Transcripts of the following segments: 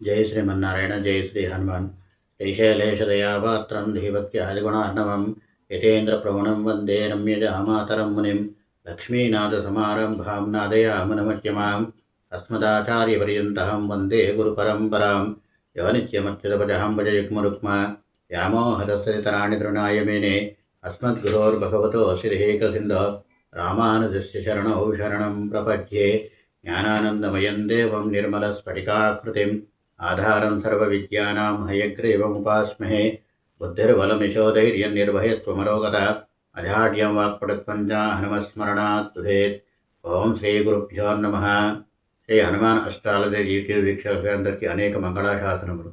జై శ్రీమన్నారాయణ జై శ్రీ హనుమాన్. శ్రీశైలేశదయాపాత్రం ధీభక్తి హరిగుణార్ణవం యతేంద్ర ప్రవణం వందే రమ్యజామాతరం మునిం లక్ష్మీనాథసమారంభాం నాదయామనమధ్యమాం అస్మదాచార్యపర్యంతహం వందే గురుపరంపరాం యవనిత్యమత్యుతపజహం భజ యుగ్మరుక్మ వ్యామోహదస్తరితరాణి తృణాయ మేనే అస్మద్గురోర్భగవతో శ్రీహేకసింధ రామానుజస్య శరణౌ శరణం ప్రపద్యే జ్ఞానానందమయం దేవం నిర్మలస్ఫటికాకృతిం ఆధారం సర్వవిద్యానాం హయగ్రీవముపాస్మహే బుద్ధిర్బలమిశోధైర్యం నిర్భయత్వమరోగత అజాడ్యం వాక్పడత్పంచా హనుమస్మరణాత్ తుభేత్ ఓం శ్రీ గురుభ్యో నమ. శ్రీ హనుమాన్ అష్టాలజీ యూట్యూబ్ వీక్షకులందరికీ అనేక మంగళాశాసనములు.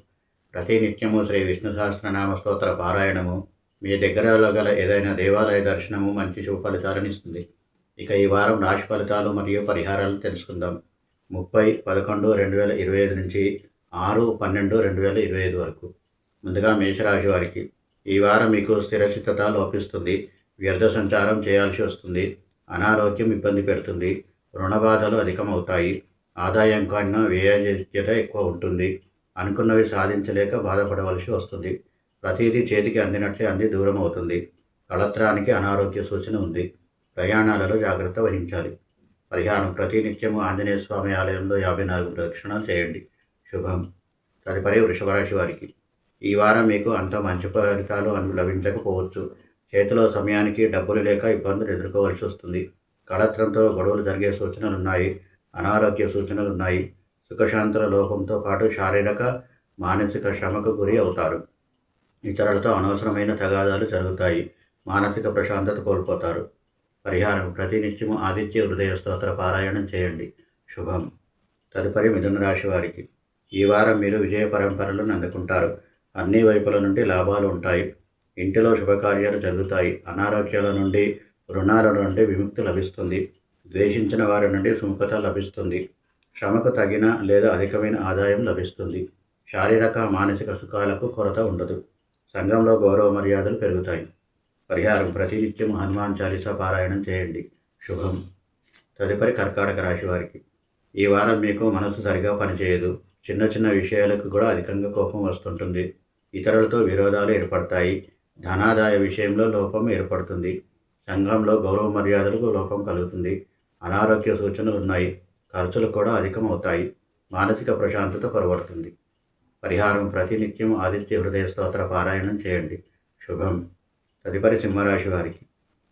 ప్రతినిత్యము శ్రీ విష్ణు సహస్రనామ స్తోత్ర పారాయణము. మీ దగ్గరలో గల ఏదైనా దేవాలయ దర్శనము మంచి శుభ ఫలితాలను ఇస్తుంది. ఇక ఈ వారం రాశి ఫలితాలు మరియు పరిహారాలు తెలుసుకుందాం. ముప్పై పదకొండు రెండు వేల ఇరవై ఐదు నుంచి ఆరు పన్నెండు రెండు వేల ఇరవై ఐదు వరకు. ముందుగా మేషరాశి వారికి ఈ వారం మీకు స్థిరచిత్తత లోపిస్తుంది. వ్యర్థ సంచారం చేయాల్సి వస్తుంది. అనారోగ్యం ఇబ్బంది పెడుతుంది. రుణ బాధలు అధికమవుతాయి. ఆదాయం కన్నా వ్యయత ఎక్కువ ఉంటుంది. అనుకున్నవి సాధించలేక బాధపడవలసి వస్తుంది. ప్రతిదీ చేతికి అందినట్లే అంది దూరం అవుతుంది. కళత్రానికి అనారోగ్య సూచన ఉంది. ప్రయాణాలలో జాగ్రత్త వహించాలి. పరిహారం ప్రతినిత్యము ఆంజనేయ స్వామి ఆలయంలో యాభై నాలుగు ప్రదక్షిణాలు చేయండి. శుభం. తదుపరి వృషభరాశి వారికి. ఈ వారం మీకు అంత మంచి ఫలితాలు అను లభించకపోవచ్చు. చేతిలో సమయానికి డబ్బులు లేక ఇబ్బందులు ఎదుర్కోవాల్సి వస్తుంది. కళత్రంతో గొడవలు జరిగే సూచనలు ఉన్నాయి అనారోగ్య సూచనలు ఉన్నాయి సుఖశాంతుల లోపంతో పాటు శారీరక మానసిక శ్రమకు గురి అవుతారు. ఇతరులతో అనవసరమైన తగాదాలు జరుగుతాయి. మానసిక ప్రశాంతత కోల్పోతారు. పరిహారం ప్రతినిత్యము ఆదిత్య హృదయ స్తోత్ర పారాయణం చేయండి. శుభం. తదుపరి మిథున రాశి వారికి. ఈ వారం మీరు విజయ పరంపరలను అందుకుంటారు. అన్ని వైపుల నుండి లాభాలు ఉంటాయి. ఇంటిలో శుభకార్యాలు జరుగుతాయి. అనారోగ్యాల నుండి రుణాల నుండి విముక్తి లభిస్తుంది. ద్వేషించిన వారి నుండి సుముఖత లభిస్తుంది. శ్రమకు తగిన లేదా అధికమైన ఆదాయం లభిస్తుంది. శారీరక మానసిక సుఖాలకు కొరత ఉండదు. సంఘంలో గౌరవ మర్యాదలు పెరుగుతాయి. పరిహారం ప్రతినిత్యం హనుమాన్ చాలీసా పారాయణం చేయండి. శుభం. తదుపరి కర్కాటక రాశి వారికి. ఈ వారం మీకు మనసు సరిగా పనిచేయదు. చిన్న చిన్న విషయాలకు కూడా అధికంగా కోపం వస్తుంటుంది. ఇతరులతో విరోధాలు ఏర్పడతాయి. ధనాదాయ విషయంలో లోపం ఏర్పడుతుంది. సంఘంలో గౌరవ మర్యాదలకు లోపం కలుగుతుంది. అనారోగ్య సూచనలు ఉన్నాయి. ఖర్చులు కూడా అధికమవుతాయి. మానసిక ప్రశాంతత కొరబడుతుంది పరిహారం ప్రతినిత్యం ఆదిత్య హృదయ స్తోత్ర పారాయణం చేయండి. శుభం. తదుపరి సింహరాశి వారికి.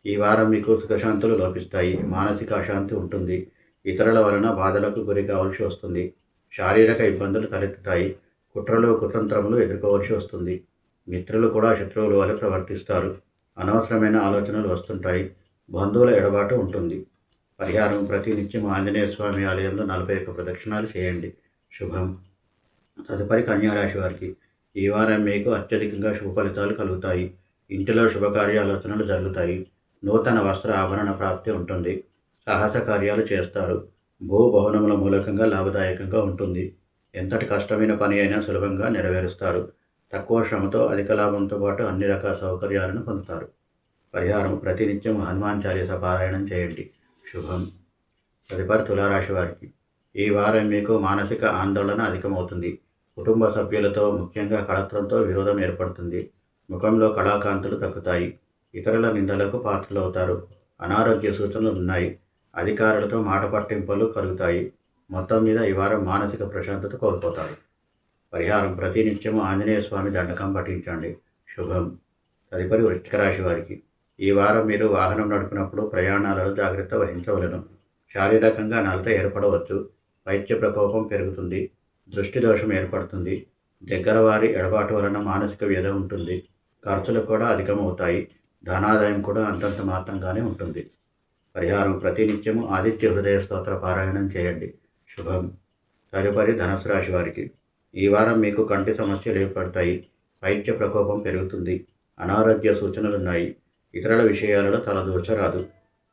ఈ వారం మీకు సుఖశాంతులు లోపిస్తాయి. మానసిక అశాంతి ఉంటుంది. ఇతరుల వలన బాధలకు గురి కావాల్సి వస్తుంది. శారీరక ఇబ్బందులు తలెత్తుతాయి. కుట్రలు కుతంత్రములు ఎదుర్కోవలసి వస్తుంది. మిత్రులు కూడా శత్రువులు వలె ప్రవర్తిస్తారు. అనవసరమైన ఆలోచనలు వస్తుంటాయి. బంధువుల ఎడబాటు ఉంటుంది. పరిహారం ప్రతినిత్యం ఆంజనేయ స్వామి ఆలయంలో నలభై ఒక్క ప్రదక్షిణాలు చేయండి. శుభం. తదుపరి కన్యారాశి వారికి ఈ వారం మీకు అత్యధికంగా శుభ ఫలితాలు కలుగుతాయి. ఇంటిలో శుభకార్యాలోచనలు జరుగుతాయి. నూతన వస్త్ర ఆభరణ ప్రాప్తి ఉంటుంది. సాహస కార్యాలు చేస్తారు. భూ భవనముల మూలకంగా లాభదాయకంగా ఉంటుంది. ఎంతటి కష్టమైన పని అయినా సులభంగా నెరవేరుస్తారు. తక్కువ శ్రమతో అధిక లాభంతో పాటు అన్ని రకాల సౌకర్యాలను పొందుతారు. పరిహారం ప్రతినిత్యం హనుమాన్ చాలీస పారాయణం చేయండి. శుభం. తదుపరి తులారాశి వారికి. ఈ వారం మీకు మానసిక ఆందోళన అధికమవుతుంది. కుటుంబ సభ్యులతో ముఖ్యంగా కళత్రంతో విరోధం ఏర్పడుతుంది. ముఖంలో కళాకాంతులు తగ్గుతాయి. ఇతరుల నిందలకు పాత్రలవుతారు. అనారోగ్య సూచనలు ఉన్నాయి. అధికారులతో మాట పట్టింపులు కలుగుతాయి. మొత్తం మీద ఈ వారం మానసిక ప్రశాంతత కోల్పోతారు. పరిహారం ప్రతినిత్యము ఆంజనేయ స్వామి దండకం పఠించండి. శుభం. తదుపరి వృష్టిక రాశి వారికి. ఈ వారం మీరు వాహనం నడుపునప్పుడు ప్రయాణాలలో జాగ్రత్త వహించవలను. శారీరకంగా నలత ఏర్పడవచ్చు. వైద్య ప్రకోపం పెరుగుతుంది. దృష్టి దోషం ఏర్పడుతుంది. దగ్గర వారి ఎడబాటు వలన మానసిక వ్యధ ఉంటుంది. ఖర్చులు కూడా అధికమవుతాయి. ధనాదాయం కూడా అంతంత మాత్రంగానే ఉంటుంది. పరిహారం ప్రతినిత్యము ఆదిత్య హృదయ స్తోత్ర పారాయణం చేయండి. శుభం. తదుపరి ధనుసు రాశి వారికి. ఈ వారం మీకు కంటి సమస్యలు ఏర్పడతాయి. పైత్య ప్రకోపం పెరుగుతుంది. అనారోగ్య సూచనలు ఉన్నాయి. ఇతరుల విషయాలలో తలదూర్చరాదు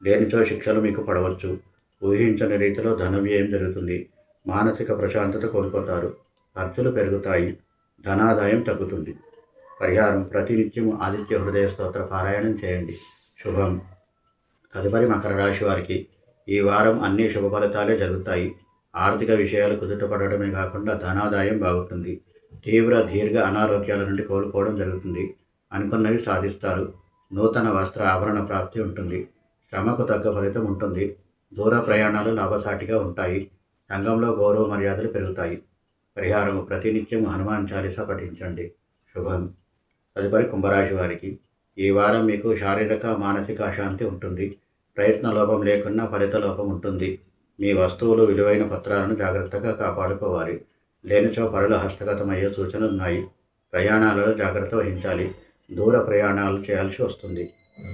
దేనితో శిక్షలు మీకు పడవచ్చు. ఊహించని రీతిలో ధన వ్యయం జరుగుతుంది. మానసిక ప్రశాంతత కోల్పోతారు. ఖర్చులు పెరుగుతాయి. ధనాదాయం తగ్గుతుంది. పరిహారం ప్రతినిత్యం ఆదిత్య హృదయ స్తోత్ర పారాయణం చేయండి. శుభం. తదుపరి మకర రాశి వారికి ఈ వారం అన్ని శుభ ఫలితాలే జరుగుతాయి. ఆర్థిక విషయాలు కుదుటపడటమే కాకుండా ధనాదాయం బాగుంటుంది. తీవ్ర దీర్ఘ అనారోగ్యాల నుండి కోలుకోవడం జరుగుతుంది. అనుకున్నవి సాధిస్తారు. నూతన వస్త్ర ఆభరణ ప్రాప్తి ఉంటుంది. శ్రమకు తగ్గ ఫలితం ఉంటుంది. దూర ప్రయాణాలు లాభసాటిగా ఉంటాయి. సంఘంలో గౌరవ మర్యాదలు పెరుగుతాయి. పరిహారం ప్రతినిత్యం హనుమాన్ చాలీస పఠించండి. శుభం. తదుపరి కుంభరాశి వారికి ఈ వారం మీకు శారీరక మానసిక అశాంతి ఉంటుంది. ప్రయత్న లోపం లేకుండా ఫలిత లోపం ఉంటుంది. మీ వస్తువులు విలువైన పత్రాలను జాగ్రత్తగా కాపాడుకోవాలి. లేనిచో పరుల హస్తగతమయ్యే సూచనలు ఉన్నాయి ప్రయాణాలలో జాగ్రత్త వహించాలి. దూర ప్రయాణాలు చేయాల్సి వస్తుంది.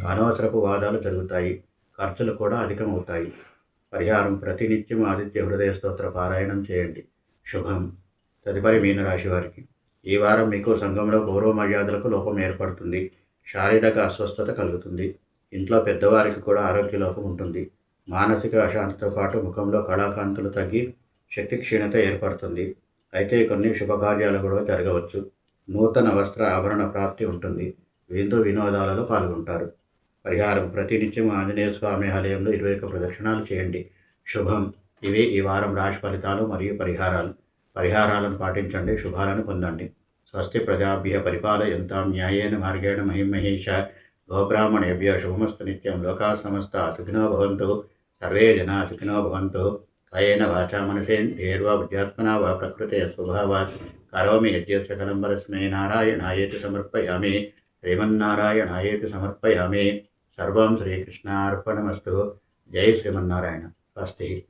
అనవసరపు వాదాలు జరుగుతాయి. ఖర్చులు కూడా అధికమవుతాయి. పరిహారం ప్రతినిత్యం ఆదిత్య హృదయ స్తోత్ర పారాయణం చేయండి. శుభం. తదుపరి మీనరాశి వారికి. ఈ వారం మీకు సంఘంలో గౌరవ మర్యాదలకు లోపం ఏర్పడుతుంది. శారీరక అస్వస్థత కలుగుతుంది. ఇంట్లో పెద్దవారికి కూడా ఆరోగ్య లోపం ఉంటుంది. మానసిక అశాంతితో పాటు ముఖంలో కళాకాంతులు తగ్గి శక్తి క్షీణత ఏర్పడుతుంది. అయితే కొన్ని శుభకార్యాలు కూడా జరగవచ్చు. నూతన వస్త్ర ఆభరణ ప్రాప్తి ఉంటుంది. విందు వినోదాలలో పాల్గొంటారు. పరిహారం ప్రతినిత్యం ఆంజనేయ స్వామి ఆలయంలో ఇరవై ఒక్క ప్రదక్షిణాలు చేయండి. శుభం. ఇవే ఈ వారం రాశి ఫలితాలు మరియు పరిహారాలు. పరిహారాలను పాటించండి. శుభాలను పొందండి. స్వస్తి ప్రజాభ్య పరిపాలయంతాం న్యాయేన మార్గేణ మహిమహేష గోబ్రాహ్మణేభ్య శుభమస్తు నిత్యం లోకా సమస్త సుఖినో భవంతు. సర్వే జనా సుఖినో భవంతు. కాయేన వాచా మనసేంద్రియర్వా బుద్ధ్యాత్మనా వా ప్రకృతే స్వభావాత్ కరోమి యజ్ఞసకలం పరస్మై నారాయణాయేతి సమర్పయామి. శ్రీమన్నారాయణాయేతి సమర్పయామి. సర్వం శ్రీకృష్ణార్పణమస్తు. జై శ్రీమన్నారాయణ. స్వస్తి.